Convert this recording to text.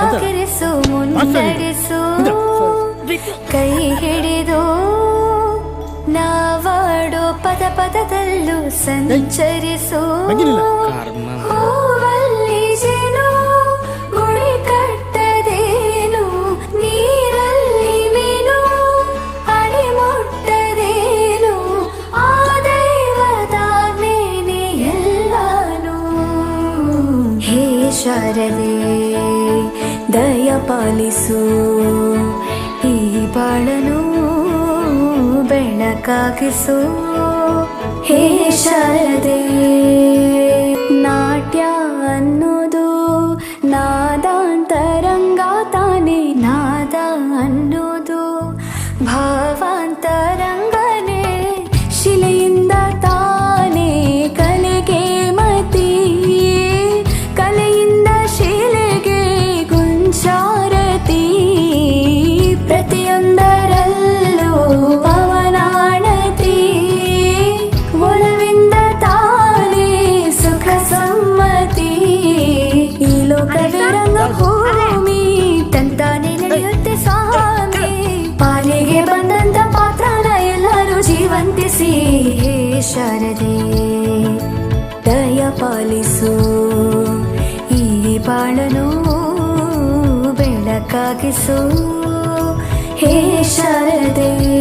ನೆಲೆಯಾಗಿರಿಸು ಮುನ್ನಡೆಸು ಕೈ ಹಿಡಿದು ನಾವಾಡೋ ಪದ ಪದದಲ್ಲೂ ಸಂಚರಿಸು ಹೂವಲ್ಲಿ ಜೇನು ಗುಡಿ ಕಟ್ಟದೇನು ನೀರಲ್ಲಿ ಮೀನು ಅಡಿ ಮುಟ್ಟದೇನು ಆ ದೈವದಾಜ್ಞೆನೇ ಎಲ್ಲಾನು ಹೇ ಶಾರದೆ ದಯ ಪಾಲಿಸು. ಈ ಬಾಳನು ಬೆಳಕಾಗಿಸು ಹೇ ಶಾರದೆ ನಾಟ್ಯ ಅನ್ನೋದು ನಾದಾಂತರಂಗ ತಾನೇ ನಾದ ಅನ್ನೋದು ಭಾವಾಂತರಂಗನೇ ಪ್ರತಿಯೊಂದರಲ್ಲೂ ಪವನಾಣತಿ ಒಲವಿಂದ ತಾನೇ ಸುಖ ಸಮ್ಮತಿ. ಈ ಲೋಕದ ರಂಗಭೂಮಿ ತಂತಾನೆ ನಡೆಯುತ್ತೆ ಸ್ವಾಮಿ. ಪಾಲಿಗೆ ಬಂದಂತ ಪಾತ್ರನ ಎಲ್ಲರೂ ಜೀವಂತಿಸಿ. ಶಾರದೆ, ದಯ ಪಾಲಿಸು. ಈ ಬಾಳನು ಬೆಳಕಾಗಿಸು. ಹೇ ಶಾರದೆ